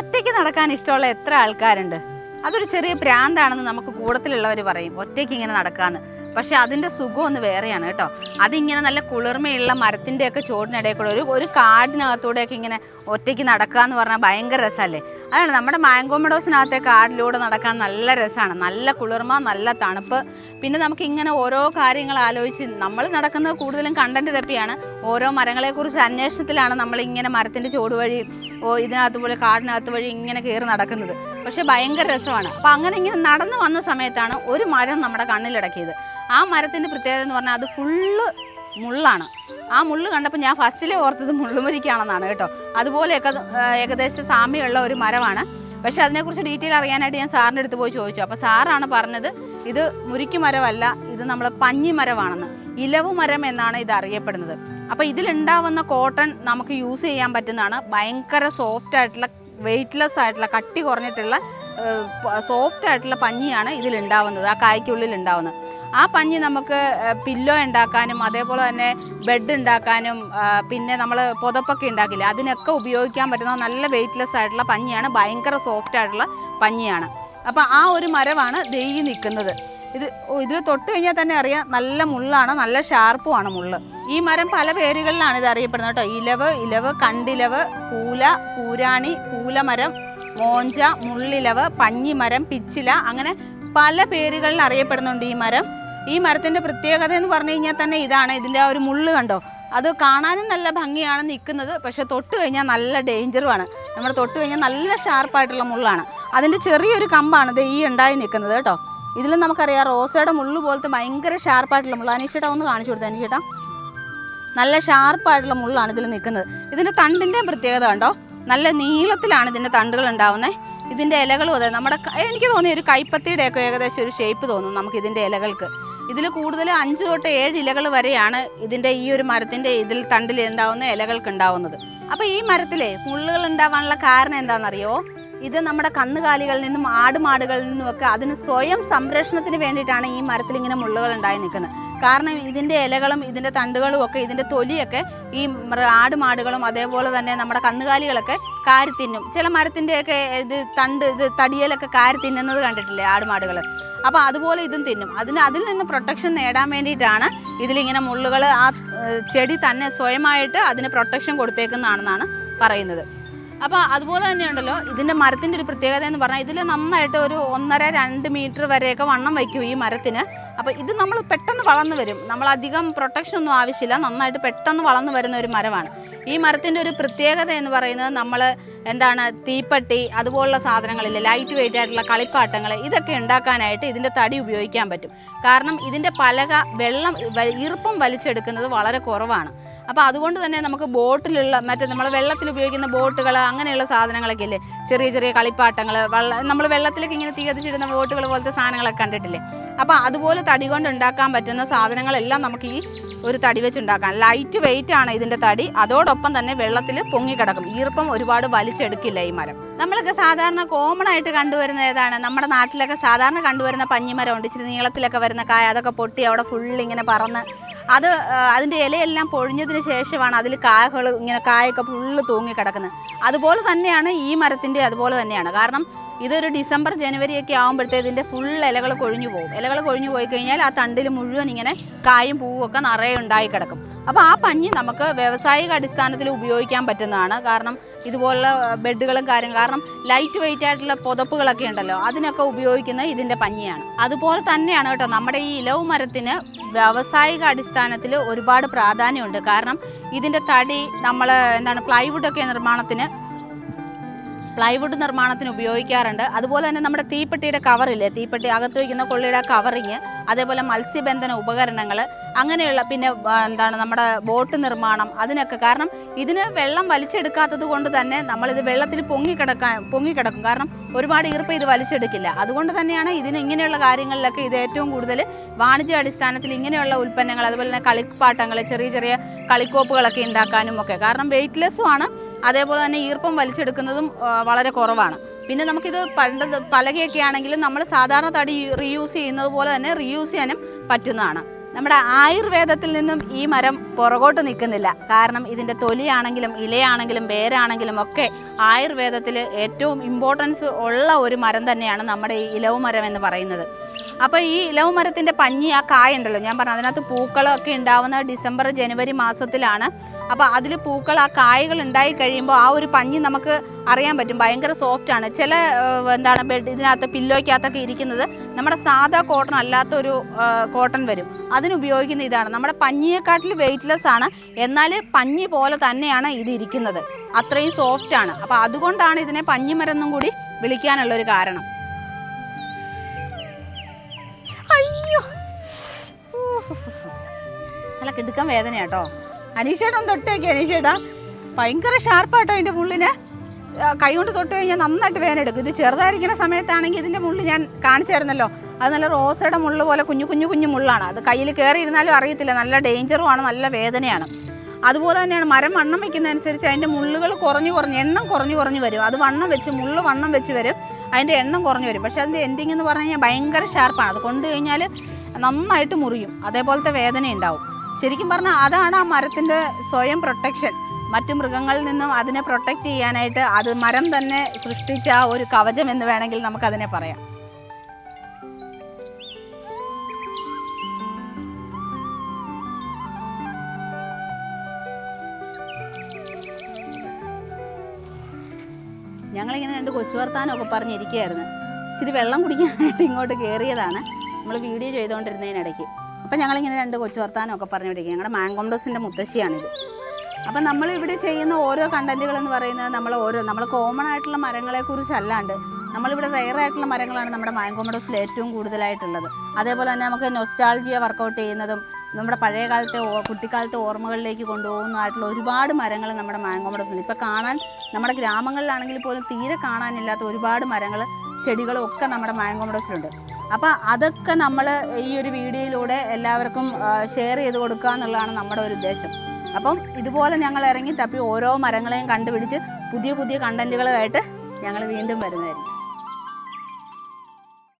ഒറ്റയ്ക്ക് നടക്കാൻ ഇഷ്ടമുള്ള എത്ര ആൾക്കാരുണ്ട്? അതൊരു ചെറിയ പ്രാന്താണെന്ന് നമുക്ക് കൂടത്തിലുള്ളവർ പറയും. ഒറ്റയ്ക്ക് ഇങ്ങനെ നടക്കാന്ന്. പക്ഷെ അതിന്റെ സുഖം ഒന്ന് വേറെയാണ് കേട്ടോ. അതിങ്ങനെ നല്ല കുളിർമയുള്ള മരത്തിന്റെയൊക്കെ ചോടിനിടയിൽ കൂടെ ഒരു ഒരു കാടിനകത്തൂടെയൊക്കെ ഇങ്ങനെ ഒറ്റയ്ക്ക് നടക്കുക എന്ന് പറഞ്ഞാൽ ഭയങ്കര രസമല്ലേ? അതാണ് നമ്മുടെ മാംഗോ മെഡോസിനകത്തെ കാടിലൂടെ നടക്കാൻ നല്ല രസമാണ് നല്ല കുളിർമ നല്ല തണുപ്പ്. പിന്നെ നമുക്ക് ഇങ്ങനെ ഓരോ കാര്യങ്ങൾ ആലോചിച്ച് നമ്മൾ നടക്കുന്നത് കൂടുതലും കണ്ടന്റ് തപ്പിയാണ്. ഓരോ മരങ്ങളെക്കുറിച്ച് അന്വേഷണത്തിലാണ് നമ്മൾ ഇങ്ങനെ മരത്തിന്റെ ചോട് വഴി ഓ ഇതിനകത്ത് പോലെ കാടിനകത്ത് വഴി ഇങ്ങനെ കയറി നടക്കുന്നത്. പക്ഷേ ഭയങ്കര രസമാണ്. അപ്പോൾ അങ്ങനെ ഇങ്ങനെ നടന്നു വന്ന സമയത്താണ് ഒരു മരം നമ്മുടെ കണ്ണിലടക്കിയത് ആ മരത്തിന്റെ പ്രത്യേകത എന്ന് പറഞ്ഞാൽ അത് ഫുള്ള് മുള്ളാണ്. ആ മുള്ള് കണ്ടപ്പോൾ ഞാൻ ഫസ്റ്റിലെ ഓർത്തത് മുള്ളുമരിക്കാണെന്നാണ് കേട്ടോ. അതുപോലെയൊക്കെ അത്, ഏകദേശം സാമ്യമുള്ള ഒരു മരമാണ്. പക്ഷേ അതിനെക്കുറിച്ച് ഡീറ്റെയിൽ അറിയാനായിട്ട് ഞാൻ സാറിന്റെ അടുത്ത് പോയി ചോദിച്ചു. അപ്പോൾ സാറാണ് പറഞ്ഞത് ഇത് മുരിക്ക് മരമല്ല ഇത് നമ്മൾ പഞ്ഞി മരമാണെന്ന്. ഇലവു മരം എന്നാണ് ഇത് അറിയപ്പെടുന്നത്. അപ്പോൾ ഇതിലുണ്ടാവുന്ന കോട്ടൺ നമുക്ക് യൂസ് ചെയ്യാൻ പറ്റുന്നതാണ്. ഭയങ്കര സോഫ്റ്റ് ആയിട്ടുള്ള വെയ്റ്റ്ലെസ് ആയിട്ടുള്ള കട്ടി കുറഞ്ഞിട്ടുള്ള സോഫ്റ്റ് ആയിട്ടുള്ള പഞ്ഞിയാണ് ഇതിലുണ്ടാവുന്നത് ആ കായ്ക്കുള്ളിൽ ഉണ്ടാവുന്നത് ആ പഞ്ഞി നമുക്ക് പില്ലോ ഉണ്ടാക്കാനും അതേപോലെ തന്നെ ബെഡ് ഉണ്ടാക്കാനും പിന്നെ നമ്മൾ പുതപ്പൊക്കെ ഉണ്ടാക്കില്ല അതിനൊക്കെ ഉപയോഗിക്കാൻ പറ്റുന്ന നല്ല വെയ്റ്റ്ലെസ് ആയിട്ടുള്ള പഞ്ഞിയാണ് ഭയങ്കര സോഫ്റ്റ് ആയിട്ടുള്ള പഞ്ഞിയാണ്. അപ്പോൾ ആ ഒരു മരമാണ് ദൈവി നിൽക്കുന്നത് ഇത് ഇതിൽ തൊട്ട് കഴിഞ്ഞാൽ തന്നെ അറിയാം നല്ല മുള്ളാണ് നല്ല ഷാർപ്പുമാണ് മുള്ള്. ഈ മരം പല പേരുകളിലാണ് ഇത് അറിയപ്പെടുന്നത് കേട്ടോ. ഇലവ് ഇലവ് കണ്ടിലവ് പൂല പൂരാണി പൂലമരം മോഞ്ച മുള്ളിലവ് പഞ്ഞിമരം പിച്ചില അങ്ങനെ പല പേരുകളിൽ അറിയപ്പെടുന്നുണ്ട് ഈ മരം. ഈ മരത്തിന്റെ പ്രത്യേകത എന്ന് പറഞ്ഞു കഴിഞ്ഞാൽ തന്നെ ഇതാണ്. ഇതിന്റെ ആ ഒരു മുള്ള് കണ്ടോ? അത് കാണാനും നല്ല ഭംഗിയാണ് നിൽക്കുന്നത്. പക്ഷേ തൊട്ട് കഴിഞ്ഞാൽ നല്ല ഡേഞ്ചറുമാണ് നമ്മൾ തൊട്ട് കഴിഞ്ഞാൽ നല്ല ഷാർപ്പായിട്ടുള്ള മുള്ളാണ്. അതിന്റെ ചെറിയൊരു കമ്പാണ് ഇത് ഈ ഉണ്ടായി നിൽക്കുന്നത് കേട്ടോ. ഇതിലും നമുക്കറിയാം റോസയുടെ മുള്ള് പോലത്തെ ഭയങ്കര ഷാർപ്പായിട്ടുള്ള മുള്ള. അനീഷേട്ടാ ഒന്ന് കാണിച്ചു കൊടുത്തു അനീഷേട്ടാ. നല്ല ഷാർപ്പായിട്ടുള്ള മുള്ളാണ് ഇതിൽ നിൽക്കുന്നത്. ഇതിന്റെ തണ്ടിന്റെ പ്രത്യേകത കണ്ടോ? നല്ല നീളത്തിലാണ് ഇതിന്റെ തണ്ടുകൾ ഉണ്ടാവുന്നത് ഇതിന്റെ ഇലകളും അതെ നമ്മുടെ എനിക്ക് തോന്നി ഒരു കൈപ്പത്തിയുടെ ഒക്കെ ഏകദേശം ഒരു ഷേപ്പ് തോന്നും നമുക്ക് ഇതിന്റെ ഇലകൾക്ക്. ഇതിൽ കൂടുതൽ അഞ്ച് തൊട്ട് ഏഴ് ഇലകൾ വരെയാണ് ഇതിന്റെ ഈ ഒരു മരത്തിന്റെ ഇതിൽ തണ്ടിൽ ഉണ്ടാവുന്ന ഇലകൾക്ക് ഉണ്ടാവുന്നത്. അപ്പോൾ ഈ മരത്തിലെ മുള്ളുകൾ ഉണ്ടാവാനുള്ള കാരണം എന്താണെന്നറിയോ? ഇത് നമ്മുടെ കന്നുകാലികളിൽ നിന്നും ആടുമാടുകളിൽ നിന്നുമൊക്കെ അതിന് സ്വയം സംരക്ഷണത്തിന് വേണ്ടിയിട്ടാണ് ഈ മരത്തിൽ ഇങ്ങനെ മുള്ളുകൾ ഉണ്ടായി നിൽക്കുന്നത്. കാരണം ഇതിന്റെ ഇലകളും ഇതിന്റെ തണ്ടുകളും ഒക്കെ ഇതിന്റെ തൊലിയൊക്കെ ഈ ആടുമാടുകളും അതേപോലെ തന്നെ നമ്മുടെ കന്നുകാലികളൊക്കെ കാരി തിന്നും ചില മരത്തിന്റെയൊക്കെ ഇത് തണ്ട് ഇത് തടിയലൊക്കെ കാരി തിന്നുന്നത് കണ്ടിട്ടില്ലേ ആടുമാടുകൾ? അപ്പോൾ അതുപോലെ ഇതും തിന്നും. അതിന് അതിൽ നിന്ന് പ്രൊട്ടക്ഷൻ നേടാൻ വേണ്ടിയിട്ടാണ് ഇതിലിങ്ങനെ മുള്ളുകൾ ആ ചെടി തന്നെ സ്വയമായിട്ട് അതിന് പ്രൊട്ടക്ഷൻ കൊടുത്തേക്കുന്നതാണെന്നാണ് പറയുന്നത്. അപ്പോൾ അതുപോലെ തന്നെയുണ്ടല്ലോ ഇതിന്റെ മരത്തിന്റെ ഒരു പ്രത്യേകത എന്ന് പറഞ്ഞാൽ ഇതിൽ നന്നായിട്ട് ഒരു ഒന്നര രണ്ട് മീറ്റർ വരെയൊക്കെ വണ്ണം വയ്ക്കും ഈ മരത്തിന്. അപ്പോൾ ഇത് നമ്മൾ പെട്ടെന്ന് വളർന്നു വരും. നമ്മൾ അധികം പ്രൊട്ടക്ഷൻ ഒന്നും ആവശ്യമില്ല. നന്നായിട്ട് പെട്ടെന്ന് വളർന്നു വരുന്ന ഒരു മരമാണ്. ഈ മരത്തിന്റെ ഒരു പ്രത്യേകത എന്ന് പറയുന്നത് നമ്മൾ എന്താണ് തീപ്പട്ടി അതുപോലുള്ള സാധനങ്ങളിൽ ലൈറ്റ് വെയിറ്റ് ആയിട്ടുള്ള കളിപ്പാട്ടങ്ങൾ ഇതൊക്കെ ഉണ്ടാക്കാനായിട്ട് ഇതിന്റെ തടി ഉപയോഗിക്കാൻ പറ്റും. കാരണം ഇതിന്റെ പലക വെള്ളം ഈർപ്പം വലിച്ചെടുക്കുന്നത് വളരെ കുറവാണ്. അപ്പോൾ അതുകൊണ്ട് തന്നെ നമുക്ക് ബോട്ടിലുള്ള മറ്റേ നമ്മൾ വെള്ളത്തിൽ ഉപയോഗിക്കുന്ന ബോട്ടുകൾ അങ്ങനെയുള്ള സാധനങ്ങളൊക്കെ ഇല്ലേ? ചെറിയ ചെറിയ കളിപ്പാട്ടങ്ങൾ വെള്ള നമ്മൾ വെള്ളത്തിലേക്ക് ഇങ്ങനെ തീകത്തിച്ചിടുന്ന ബോട്ടുകൾ പോലത്തെ സാധനങ്ങളൊക്കെ കണ്ടിട്ടില്ലേ? അപ്പോൾ അതുപോലെ തടി കൊണ്ട് ഉണ്ടാക്കാൻ പറ്റുന്ന സാധനങ്ങളെല്ലാം നമുക്ക് ഈ ഒരു തടി വെച്ച് ഉണ്ടാക്കാം. ലൈറ്റ് വെയിറ്റ് ആണ് ഇതിന്റെ തടി. അതോടൊപ്പം തന്നെ വെള്ളത്തിൽ പൊങ്ങിക്കിടക്കും ഈർപ്പം ഒരുപാട് വലിച്ചെടുക്കില്ല ഈ മരം. നമ്മളൊക്കെ സാധാരണ കോമൺ ആയിട്ട് കണ്ടുവരുന്ന ഏതാണ്? നമ്മുടെ നാട്ടിലൊക്കെ സാധാരണ കണ്ടുവരുന്ന പഞ്ഞിമരം ഉണ്ട്. ഇച്ചിരി നീളത്തിലൊക്കെ വരുന്ന കായ അതൊക്കെ പൊട്ടി അവിടെ ഫുള്ള് ഇങ്ങനെ പറന്ന് അത് അതിന്റെ ഇലയെല്ലാം പൊഴിഞ്ഞതിന് ശേഷമാണ് അതിൽ കായകൾ ഇങ്ങനെ കായൊക്കെ ഫുള്ള് തൂങ്ങി കിടക്കുന്നത്. അതുപോലെ തന്നെയാണ് ഈ മരത്തിന്റെ അതുപോലെ തന്നെയാണ്. കാരണം ഇതൊരു ഡിസംബർ ജനുവരി ഒക്കെ ആകുമ്പോഴത്തേക്ക് ഇതിന്റെ ഫുൾ ഇലകൾ കൊഴിഞ്ഞു പോകും. ഇലകൾ കൊഴിഞ്ഞു പോയി കഴിഞ്ഞാൽ ആ തണ്ടിൽ മുഴുവൻ ഇങ്ങനെ കായും പൂവും ഒക്കെ നിറയെ ഉണ്ടായി കിടക്കും. അപ്പോൾ ആ പഞ്ഞി നമുക്ക് വ്യാവസായിക അടിസ്ഥാനത്തിൽ ഉപയോഗിക്കാൻ പറ്റുന്നതാണ്. കാരണം ഇതുപോലുള്ള ബെഡുകളും കാര്യം കാരണം ലൈറ്റ് വെയിറ്റ് ആയിട്ടുള്ള പുതപ്പുകളൊക്കെ ഉണ്ടല്ലോ അതിനൊക്കെ ഉപയോഗിക്കുന്നത് ഇതിന്റെ പഞ്ഞിയാണ്. അതുപോലെ തന്നെയാണ് കേട്ടോ നമ്മുടെ ഈ ഇലവ് മരത്തിന് വ്യാവസായിക അടിസ്ഥാനത്തിൽ ഒരുപാട് പ്രാധാന്യമുണ്ട്. കാരണം ഇതിന്റെ തടി നമ്മൾ എന്താണ് പ്ലൈവുഡൊക്കെ നിർമ്മാണത്തിന് പ്ലൈവുഡ് നിർമ്മാണത്തിന് ഉപയോഗിക്കാറുണ്ട്. അതുപോലെ തന്നെ നമ്മുടെ തീപ്പെട്ടിയുടെ കവറില്ലേ തീപ്പെട്ടി അകത്ത് വയ്ക്കുന്ന കൊള്ളിയുടെ കവറിങ് അതേപോലെ മത്സ്യബന്ധന ഉപകരണങ്ങൾ അങ്ങനെയുള്ള പിന്നെ എന്താണ് നമ്മുടെ ബോട്ട് നിർമ്മാണം അതിനൊക്കെ കാരണം ഇതിന് വെള്ളം വലിച്ചെടുക്കാത്തത് കൊണ്ട് തന്നെ നമ്മളിത് വെള്ളത്തിൽ പൊങ്ങിക്കിടക്കാൻ പൊങ്ങിക്കിടക്കും കാരണം ഒരുപാട് ഈർപ്പം ഇത് വലിച്ചെടുക്കില്ല. അതുകൊണ്ട് തന്നെയാണ് ഇതിന് ഇങ്ങനെയുള്ള കാര്യങ്ങളിലൊക്കെ ഇത് ഏറ്റവും കൂടുതൽ വാണിജ്യ അടിസ്ഥാനത്തിൽ ഇങ്ങനെയുള്ള ഉൽപ്പന്നങ്ങൾ അതുപോലെ തന്നെ കളിപ്പാട്ടങ്ങൾ ചെറിയ ചെറിയ കളിക്കോപ്പുകളൊക്കെ ഉണ്ടാക്കാനും ഒക്കെ. കാരണം വെയിറ്റ്ലെസ്സും ആണ്. അതേപോലെ തന്നെ ഈർപ്പം വലിച്ചെടുക്കുന്നതും വളരെ കുറവാണ്. പിന്നെ നമുക്കിത് പണ്ട് പലകയൊക്കെ ആണെങ്കിലും നമ്മൾ സാധാരണ തടി റീയൂസ് ചെയ്യുന്നത് പോലെ തന്നെ റീയൂസ് ചെയ്യാനും പറ്റുന്നതാണ്. നമ്മുടെ ആയുർവേദത്തിൽ നിന്നും ഈ മരം പുറകോട്ട് നിൽക്കുന്നില്ല. കാരണം ഇതിന്റെ തൊലിയാണെങ്കിലും ഇലയാണെങ്കിലും വേരാണെങ്കിലും ഒക്കെ ആയുർവേദത്തിൽ ഏറ്റവും ഇമ്പോർട്ടൻസ് ഉള്ള ഒരു മരം തന്നെയാണ് നമ്മുടെ ഈ ഇലവുമരം എന്ന് പറയുന്നത്. അപ്പോൾ ഈ ഇലവ് മരത്തിന്റെ പഞ്ഞി ആ കായ ഉണ്ടല്ലോ ഞാൻ പറഞ്ഞു അതിനകത്ത് പൂക്കളൊക്കെ ഉണ്ടാവുന്ന ഡിസംബർ ജനുവരി മാസത്തിലാണ്. അപ്പോൾ അതിൽ പൂക്കൾ ആ കായകൾ ഉണ്ടായി കഴിയുമ്പോൾ ആ ഒരു പഞ്ഞി നമുക്ക് അറിയാൻ പറ്റും. ഭയങ്കര സോഫ്റ്റ് ആണ്. ചില എന്താണ് ബെഡ് ഇതിനകത്ത് പില്ലോയ്ക്കകത്തൊക്കെ ഇരിക്കുന്നത് നമ്മുടെ സാധാ കോട്ടൺ അല്ലാത്ത ഒരു കോട്ടൺ വരും. അതിനുപയോഗിക്കുന്ന ഇതാണ്. നമ്മുടെ പഞ്ഞിയെക്കാട്ടിൽ വെയിറ്റ്ലെസ് ആണ്. എന്നാൽ പഞ്ഞി പോലെ തന്നെയാണ് ഇത് ഇരിക്കുന്നത്. അത്രയും സോഫ്റ്റ് ആണ്. അപ്പോൾ അതുകൊണ്ടാണ് ഇതിനെ പഞ്ഞിമരം എന്നും കൂടി വിളിക്കാനുള്ള ഒരു കാരണം. നല്ല കിടുക്കം വേദന കേട്ടോ അനീഷേട്ടൻ തൊട്ടേക്ക് അനീഷേട്ടാ. ഭയങ്കര ഷാർപ്പാട്ടോ അതിന്റെ മുള്ളിന്. കൈ കൊണ്ട് തൊട്ട് കഴിഞ്ഞാൽ നന്നായിട്ട് വേദന എടുക്കും. ഇത് ചെറുതായിരിക്കുന്ന സമയത്താണെങ്കിൽ ഇതിന്റെ മുള്ള് ഞാൻ കാണിച്ചു തരുന്നല്ലോ. അത് നല്ല റോസയുടെ മുള്ളു പോലെ കുഞ്ഞു കുഞ്ഞു കുഞ്ഞു മുള്ളാണ്. അത് കയ്യിൽ കയറിയിരുന്നാലും അറിയത്തില്ല. നല്ല ഡേഞ്ചറുമാണ് നല്ല വേദനയാണ്. അതുപോലെ തന്നെയാണ് മരം വണ്ണം വെക്കുന്നതനുസരിച്ച് അതിന്റെ മുള്ളുകൾ കുറഞ്ഞു കുറഞ്ഞ് എണ്ണം കുറഞ്ഞു കുറഞ്ഞു വരും. അത് വണ്ണം വെച്ച് മുള്ള് വണ്ണം വെച്ച് വരും. അതിന്റെ എണ്ണം കുറഞ്ഞു വരും. പക്ഷേ അതിന്റെ എൻഡിങ് എന്ന് പറഞ്ഞു കഴിഞ്ഞാൽ ഭയങ്കര ഷാർപ്പാണ് അത് കൊണ്ടു കഴിഞ്ഞാൽ നന്നായിട്ട് മുറിയും. അതേപോലത്തെ വേദന ഉണ്ടാവും ശരിക്കും പറഞ്ഞാൽ അതാണ് ആ മരത്തിന്റെ സ്വയം പ്രൊട്ടക്ഷൻ. മറ്റു മൃഗങ്ങളിൽ നിന്നും അതിനെ പ്രൊട്ടക്റ്റ് ചെയ്യാനായിട്ട് അത് മരം തന്നെ സൃഷ്ടിച്ച ഒരു കവചം എന്ന് വേണമെങ്കിൽ നമുക്കതിനെ പറയാം. ഞങ്ങളിങ്ങനെ രണ്ട് കൊച്ചു വർത്താനമൊക്കെ പറഞ്ഞിരിക്കുകയായിരുന്നു. ഇച്ചിരി വെള്ളം കുടിക്കാനായിട്ട് ഇങ്ങോട്ട് കയറിയതാണ് നമ്മൾ വീഡിയോ ചെയ്തുകൊണ്ടിരുന്നതിനിടയ്ക്ക് അപ്പം ഞങ്ങളിങ്ങനെ രണ്ട് കൊച്ചു വർത്താനമൊക്കെ പറഞ്ഞുകൊണ്ടിരിക്കുക ഞങ്ങളുടെ മാങ്കോംഡോസിന്റെ മുത്തശ്ശിയാണിത്. അപ്പം നമ്മൾ ഇവിടെ ചെയ്യുന്ന ഓരോ കണ്ടന്റുകളെന്ന് പറയുന്നത് നമ്മൾ ഓരോ നമ്മൾ കോമൺ ആയിട്ടുള്ള മരങ്ങളെ കുറിച്ചല്ലാണ്ട് നമ്മളിവിടെ റെയർ ആയിട്ടുള്ള മരങ്ങളാണ് നമ്മുടെ മാങ്കോമഡോസിൽ ഏറ്റവും കൂടുതലായിട്ടുള്ളത്. അതേപോലെ തന്നെ നമുക്ക് നൊസ്റ്റാൾജിയ വർക്കൗട്ട് ചെയ്യുന്നതും നമ്മുടെ പഴയ കാലത്തെ കുട്ടിക്കാലത്തെ ഓർമ്മകളിലേക്ക് കൊണ്ടുപോകുന്നതായിട്ടുള്ള ഒരുപാട് മരങ്ങൾ നമ്മുടെ മാങ്കോമഡോസിലുണ്ട് ഇപ്പോൾ കാണാൻ നമ്മുടെ ഗ്രാമങ്ങളിലാണെങ്കിൽ പോലും തീരെ കാണാനില്ലാത്ത ഒരുപാട് മരങ്ങൾ ചെടികളും ഒക്കെ നമ്മുടെ മാങ്കോമഡോസിലുണ്ട് അപ്പോൾ അതൊക്കെ നമ്മൾ ഈ ഒരു വീഡിയോയിലൂടെ എല്ലാവർക്കും ഷെയർ ചെയ്ത് കൊടുക്കുക എന്നുള്ളതാണ് നമ്മുടെ ഒരു ഉദ്ദേശം. അപ്പം ഇതുപോലെ ഞങ്ങൾ ഇറങ്ങി തപ്പി ഓരോ മരങ്ങളെയും കണ്ടുപിടിച്ച് പുതിയ പുതിയ കണ്ടന്റുകളുമായിട്ട് ഞങ്ങൾ വീണ്ടും വരുന്നതായിരിക്കും.